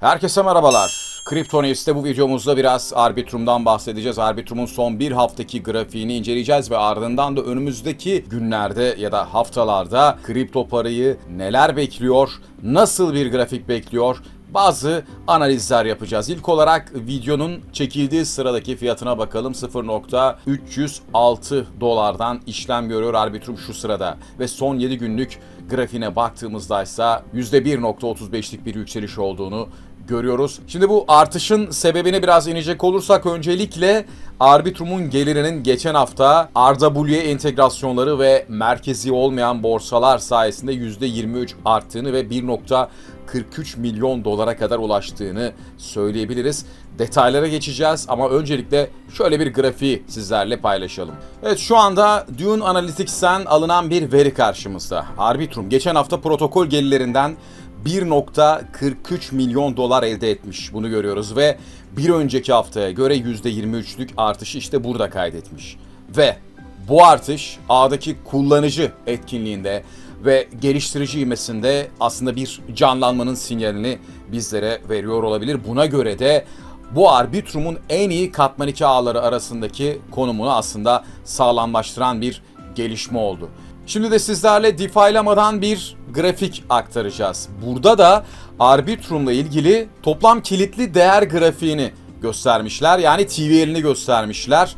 Herkese merhabalar. Kryptonist'te bu videomuzda biraz Arbitrum'dan bahsedeceğiz. Arbitrum'un son bir haftaki grafiğini inceleyeceğiz ve ardından da önümüzdeki günlerde ya da haftalarda kripto parayı neler bekliyor, nasıl bir grafik bekliyor bazı analizler yapacağız. İlk olarak videonun çekildiği sıradaki fiyatına bakalım. 0.306 dolardan işlem görüyor Arbitrum şu sırada. Ve son 7 günlük grafiğine baktığımızda ise %1.35'lik bir yükseliş olduğunu görüyoruz. Şimdi bu artışın sebebine biraz inecek olursak öncelikle Arbitrum'un gelirinin geçen hafta RWA entegrasyonları ve merkezi olmayan borsalar sayesinde %23 arttığını ve 1.43 milyon dolara kadar ulaştığını söyleyebiliriz. Detaylara geçeceğiz ama öncelikle şöyle bir grafiği sizlerle paylaşalım. Evet şu anda Dune Analytics'ten alınan bir veri karşımızda. Arbitrum geçen hafta protokol gelirlerinden 1.43 milyon dolar elde etmiş. Bunu görüyoruz ve bir önceki haftaya göre %23'lük artışı işte burada kaydetmiş. Ve bu artış ağdaki kullanıcı etkinliğinde ve geliştirici ivmesinde aslında bir canlanmanın sinyalini bizlere veriyor olabilir. Buna göre de bu Arbitrum'un en iyi katman 2 ağları arasındaki konumunu aslında sağlamlaştıran bir gelişme oldu. Şimdi de sizlerle defaylamadan bir grafik aktaracağız. Burada da Arbitrum'la ilgili toplam kilitli değer grafiğini göstermişler. Yani TVL'ini göstermişler.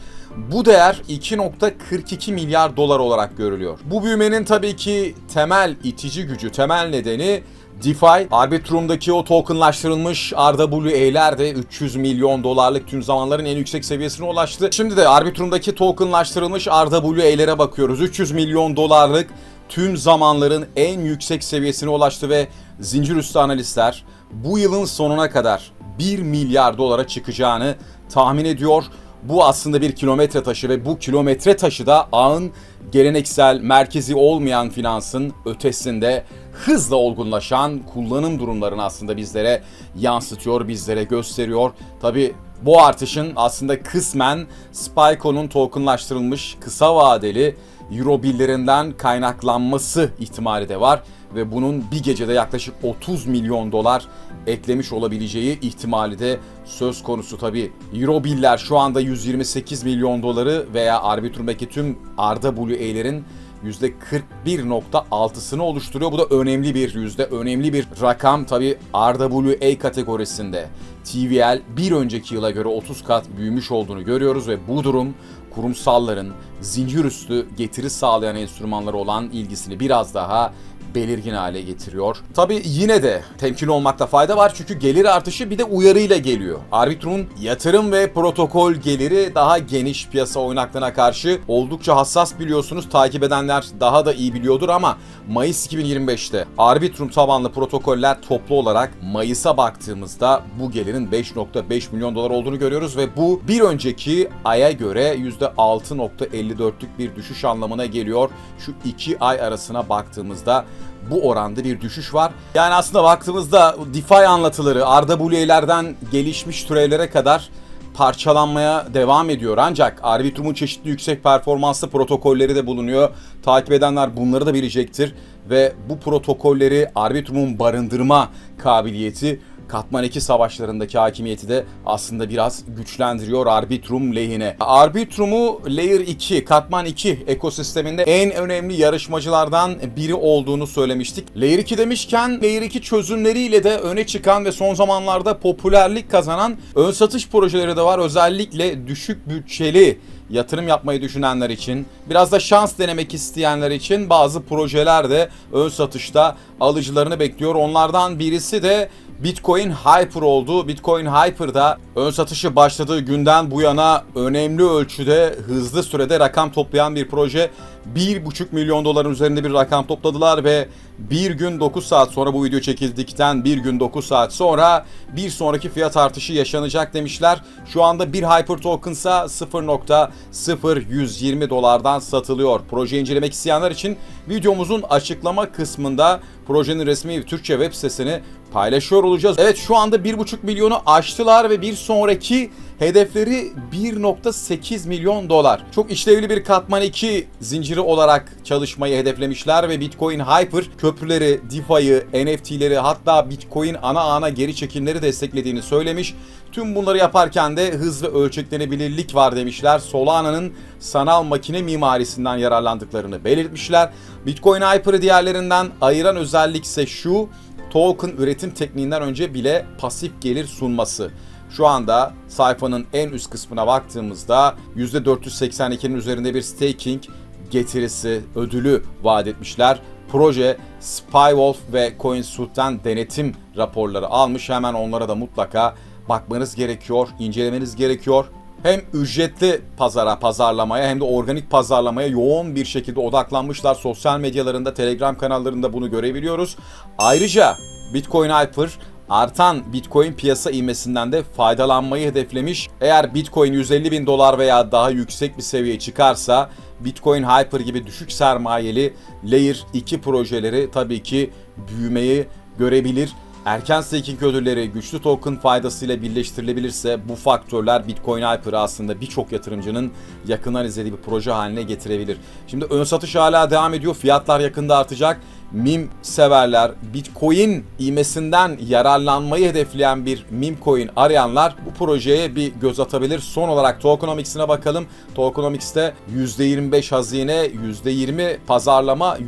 Bu değer 2.42 milyar dolar olarak görülüyor. Bu büyümenin tabii ki temel itici gücü, temel nedeni DeFi, Arbitrum'daki o tokenlaştırılmış RWA'ler de 300 milyon dolarlık tüm zamanların en yüksek seviyesine ulaştı. Şimdi de Arbitrum'daki tokenlaştırılmış RWA'lere bakıyoruz. 300 milyon dolarlık tüm zamanların en yüksek seviyesine ulaştı ve zincir üstü analistler bu yılın sonuna kadar 1 milyar dolara çıkacağını tahmin ediyor. Bu aslında bir kilometre taşı ve bu kilometre taşı da ağın geleneksel merkezi olmayan finansın ötesinde hızla olgunlaşan kullanım durumlarını aslında bizlere yansıtıyor, bizlere gösteriyor. Tabi bu artışın aslında kısmen Spyco'nun tokenlaştırılmış kısa vadeli Euro billerinden kaynaklanması ihtimali de var ve bunun bir gecede yaklaşık 30 milyon dolar eklemiş olabileceği ihtimali de söz konusu tabi. Euro biller şu anda 128 milyon doları veya Arbitrum'daki tüm RWA'lerin %41.6'sını oluşturuyor. Bu da önemli bir yüzde, önemli bir rakam. Tabi RWA kategorisinde TVL bir önceki yıla göre 30 kat büyümüş olduğunu görüyoruz ve bu durum kurumsalların zincir üstü getiri sağlayan enstrümanları olan ilgisini biraz daha belirgin hale getiriyor. Tabi yine de temkinli olmakta fayda var çünkü gelir artışı bir de uyarıyla geliyor. Arbitrum'un yatırım ve protokol geliri daha geniş piyasa oynaklığına karşı oldukça hassas biliyorsunuz. Takip edenler daha da iyi biliyordur ama Mayıs 2025'te Arbitrum tabanlı protokoller toplu olarak Mayıs'a baktığımızda bu gelirin 5.5 milyon dolar olduğunu görüyoruz ve bu bir önceki aya göre %6.54'lük bir düşüş anlamına geliyor. Şu iki ay arasına baktığımızda bu oranda bir düşüş var. Yani aslında baktığımızda DeFi anlatıları RWA'lerden gelişmiş türevlere kadar parçalanmaya devam ediyor. Ancak Arbitrum'un çeşitli yüksek performanslı protokolleri de bulunuyor. Takip edenler bunları da bilecektir. Ve bu protokolleri Arbitrum'un barındırma kabiliyeti Katman 2 savaşlarındaki hakimiyeti de aslında biraz güçlendiriyor Arbitrum lehine. Arbitrum'u Layer 2, Katman 2 ekosisteminde en önemli yarışmacılardan biri olduğunu söylemiştik. Layer 2 demişken Layer 2 çözümleriyle de öne çıkan ve son zamanlarda popülerlik kazanan ön satış projeleri de var. Özellikle düşük bütçeli yatırım yapmayı düşünenler için, biraz da şans denemek isteyenler için bazı projeler de ön satışta alıcılarını bekliyor. Onlardan birisi de Bitcoin Hyper oldu. Bitcoin Hyper'da ön satışı başladığı günden bu yana önemli ölçüde hızlı sürede rakam toplayan bir proje. 1,5 milyon doların üzerinde bir rakam topladılar ve bir gün 9 saat sonra bu video çekildikten bir gün 9 saat sonra bir sonraki fiyat artışı yaşanacak demişler. Şu anda bir Hyper Token ise 0.0120 dolardan satılıyor. Proje incelemek isteyenler için videomuzun açıklama kısmında projenin resmi Türkçe web sitesini paylaşıyor olacağız. Evet şu anda 1,5 milyonu aştılar ve bir sonraki hedefleri 1.8 milyon dolar. Çok işlevli bir katman 2 zinciri olarak çalışmayı hedeflemişler ve Bitcoin Hyper köprüleri, DeFi'yi, NFT'leri hatta Bitcoin ana ana geri çekimleri desteklediğini söylemiş. Tüm bunları yaparken de hız ve ölçeklenebilirlik var demişler. Solana'nın sanal makine mimarisinden yararlandıklarını belirtmişler. Bitcoin Hyper'ı diğerlerinden ayıran özellik ise şu, token üretim tekniğinden önce bile pasif gelir sunması. Şu anda sayfanın en üst kısmına baktığımızda %482'nin üzerinde bir staking getirisi, ödülü vaat etmişler. Proje Spywolf ve CoinSuite'den denetim raporları almış. Hemen onlara da mutlaka bakmanız gerekiyor, incelemeniz gerekiyor. Hem ücretli pazara, pazarlamaya hem de organik pazarlamaya yoğun bir şekilde odaklanmışlar. Sosyal medyalarında, Telegram kanallarında bunu görebiliyoruz. Ayrıca Bitcoin Hyper artan Bitcoin piyasa ivmesinden de faydalanmayı hedeflemiş. Eğer Bitcoin 150 bin dolar veya daha yüksek bir seviyeye çıkarsa Bitcoin Hyper gibi düşük sermayeli Layer 2 projeleri tabii ki büyümeyi görebilir. Erken staking ödülleri güçlü token faydasıyla birleştirilebilirse bu faktörler Bitcoin Hyper'ı aslında birçok yatırımcının yakından izlediği bir proje haline getirebilir. Şimdi ön satış hala devam ediyor. Fiyatlar yakında artacak. Mim severler, Bitcoin imesinden yararlanmayı hedefleyen bir meme coin arayanlar bu projeye bir göz atabilir. Son olarak tokenomics'ine bakalım. Tokenomics'te %25 hazine, %20 pazarlama,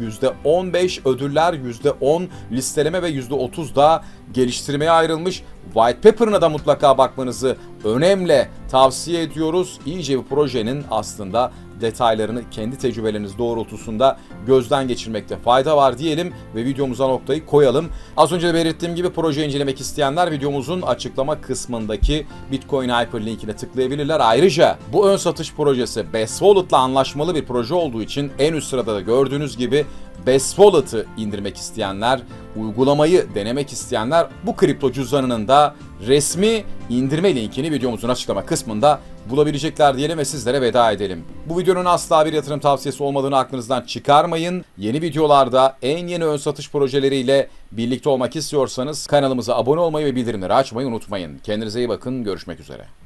%15 ödüller, %10 listeleme ve %30 da geliştirmeye ayrılmış. White Paper'ına da mutlaka bakmanızı önemli tavsiye ediyoruz. İyice bir projenin aslında detaylarını kendi tecrübeleriniz doğrultusunda gözden geçirmekte fayda var diyelim ve videomuza noktayı koyalım. Az önce de belirttiğim gibi proje incelemek isteyenler videomuzun açıklama kısmındaki Bitcoin Hyper linkine tıklayabilirler. Ayrıca bu ön satış projesi Best Wallet'la anlaşmalı bir proje olduğu için en üst sırada da gördüğünüz gibi Best Wallet'ı indirmek isteyenler, uygulamayı denemek isteyenler bu kripto cüzdanının da resmi indirme linkini videomuzun açıklama kısmında bulabilecekler diyelim ve sizlere veda edelim. Bu videonun asla bir yatırım tavsiyesi olmadığını aklınızdan çıkarmayın. Yeni videolarda en yeni ön satış projeleriyle birlikte olmak istiyorsanız kanalımıza abone olmayı ve bildirimleri açmayı unutmayın. Kendinize iyi bakın. Görüşmek üzere.